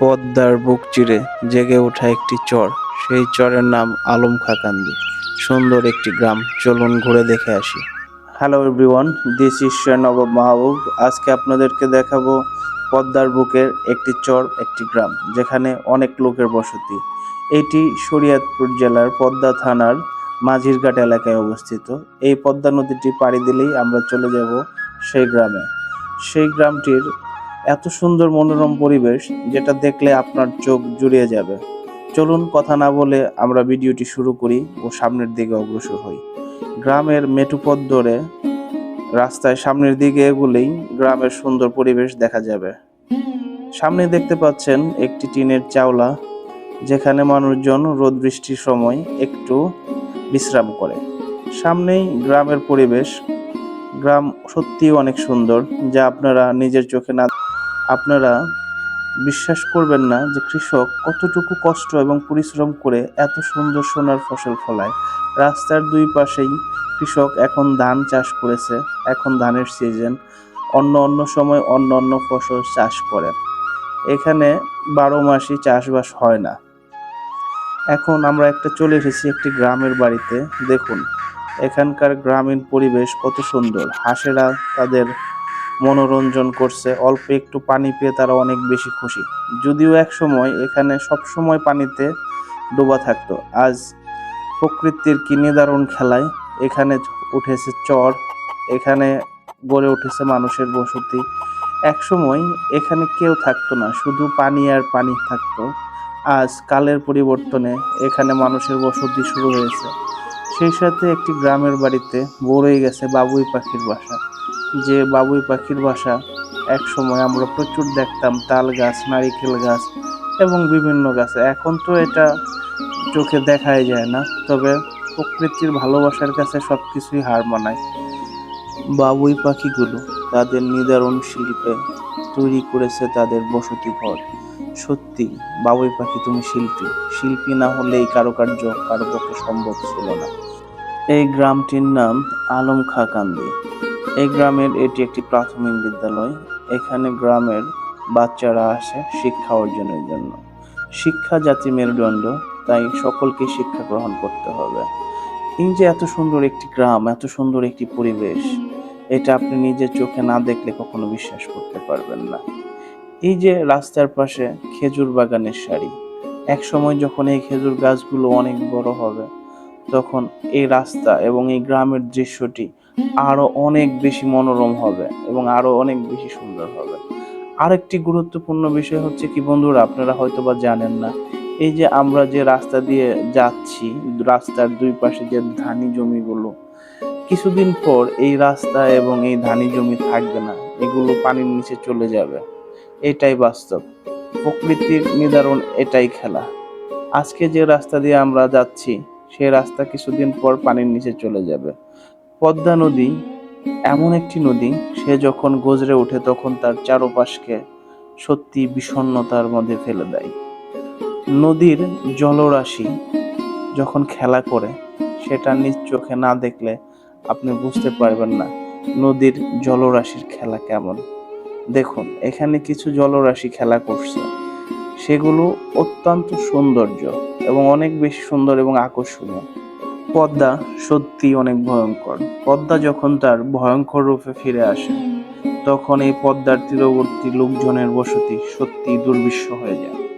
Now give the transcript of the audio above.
পদ্মার বুক চিরে জেগে ওঠা একটি চর। সেই চরের নাম আলম খাকান্দি। সুন্দর একটি গ্রাম। চলুন ঘুরে দেখে আসি। Hello everyone this is Nawab Mahbub আজকে আপনাদেরকে দেখাবো পদ্মার বুকের একটি চর, একটি গ্রাম, যেখানে অনেক লোকের বসতি। এটি শরীয়তপুর জেলার পদ্মা থানার মাঝিরঘাট এলাকায় অবস্থিত। এই পদ্মা নদীটি পাড়ি দিলেই আমরা চলে যাব সেই গ্রামে। সেই গ্রামটির এত সুন্দর মনোরম পরিবেশ যেটা দেখলে আপনার চোখ জুড়িয়ে যাবে। চলুন কথা না বলে আমরা ভিডিওটি শুরু করি ও সামনের দিকে অগ্রসর হই। গ্রামের মেঠুপথ ধরে রাস্তায় সামনের দিকে এগুলেই গ্রামের সুন্দর পরিবেশ দেখা যাবে। সামনে দেখতে পাচ্ছেন একটি টিনের চাওলা যেখানে মানুষজন রোদ বৃষ্টির সময় একটু বিশ্রাম করে। সামনেই গ্রামের পরিবেশ। গ্রাম সত্যিই অনেক সুন্দর যা আপনারা নিজের চোখে না আপনারা বিশ্বাস করবেন না যে কৃষক কতটুকু কষ্ট এবং পরিশ্রম করে এত সুন্দর সোনার ফসল ফলায়। রাস্তার দুই পাশেই কৃষক এখন ধান চাষ করেছে, এখন ধানের সিজন অন্য অন্য সময় অন্য অন্য ফসল চাষ করে। এখানে বারো মাসই চাষবাস হয় না। এখন আমরা একটা চলে এসেছি একটি গ্রামের বাড়িতে, দেখুন। এখানকার গ্রামীণ পরিবেশ কত সুন্দর। হাঁসেরা তাদের মনোরঞ্জন করছে, অল্প একটু পানি পেয়ে তারা অনেক বেশি খুশি। যদিও এক সময় এখানে সব সময় পানিতে ডোবা থাকতো। আজ প্রকৃতির কি নিদারুণ খেলায় এখানে উঠেছে চর, এখানে গড়ে উঠেছে মানুষের বসতি। এক সময় এখানে কেউ থাকতো না, শুধু পানি আর পানি থাকতো। আজ কালের পরিবর্তনে এখানে মানুষের বসতি শুরু হয়েছে। সেই সাথে একটি গ্রামের বাড়িতে বড়ই গেছে বাবুই পাখির বাসা। যে বাবুই পাখির বাসা, এক সময় আমরা প্রচুর দেখতাম তাল গাছ, নারিকেল গাছ এবং বিভিন্ন গাছে। এখন তো এটা চোখে দেখাই যায় না, তবে প্রকৃতির ভালোবাসার কাছে সব কিছুই হার মানায়। বাবুই পাখিগুলো তাদের নিদারুণ শিল্পে তৈরি করেছে তাদের বসতি ঘর। সত্যি, বাবুই পাখি তুমি শিল্পী। শিল্পী না হলে এই কারুকার্য কারও পক্ষে সম্ভব ছিল না। এই গ্রামটির নাম আলম খাকান্দি এই গ্রামের এটি একটি প্রাথমিক বিদ্যালয়। এখানে গ্রামের বাচ্চারা আসে শিক্ষা অর্জনের জন্য। শিক্ষা জাতি মেরুদণ্ড, তাই সকলকে শিক্ষা গ্রহণ করতে হবে। এই যে এত সুন্দর একটি গ্রাম, এত সুন্দর একটি পরিবেশ, এটা আপনি নিজের চোখে না দেখলে কখনো বিশ্বাস করতে পারবেন না। এই যে রাস্তার পাশে খেজুর বাগানের সারি এক সময় যখন এই খেজুর গাছগুলো অনেক বড় হবে, তখন এই রাস্তা এবং এই গ্রামের দৃশ্যটি আরও অনেক বেশি মনোরম হবে এবং আরও অনেক বেশি সুন্দর হবে। আরেকটি গুরুত্বপূর্ণ বিষয় হচ্ছে কি, বন্ধুরা, আপনারা হয়তো বা জানেন না, এই যে আমরা যে রাস্তা দিয়ে যাচ্ছি, রাস্তার দুই পাশে যে ধানি জমিগুলো, কিছুদিন পর এই রাস্তা এবং এই ধানি জমি থাকবে না, এগুলো পানির নিচে চলে যাবে। এটাই বাস্তব। প্রকৃতির নিদারণ এটাই খেলা। আজকে যে রাস্তা দিয়ে আমরা যাচ্ছি, সেই রাস্তা কিছুদিন পর পানির নিচে চলে যাবে। পদ্মা নদী এমন একটি নদী, সে যখন গজরে ওঠে তখন তার চারপাশকে সত্যি বিষণ্ণতার মধ্যে ফেলে দেয়। নদীর জলরাশি যখন খেলা করে, সেটা নিজ চোখে না দেখলে আপনি বুঝতে পারবেন না নদীর জলরাশির খেলা কেমন। দেখুন, এখানে কিছু জলরাশি খেলা করছে। সেগুলো অত্যন্ত সৌন্দর্য এবং অনেক বেশি সুন্দর এবং আকর্ষণীয়। পদ্মা সত্যি অনেক ভয়ঙ্কর। পদ্মা যখন তার ভয়ঙ্কর রূপে ফিরে আসে, তখন এই পদ্মার তীরবর্তী লোকজনের বসতি সত্যি দুর্বিশ্ব হয়ে যায়।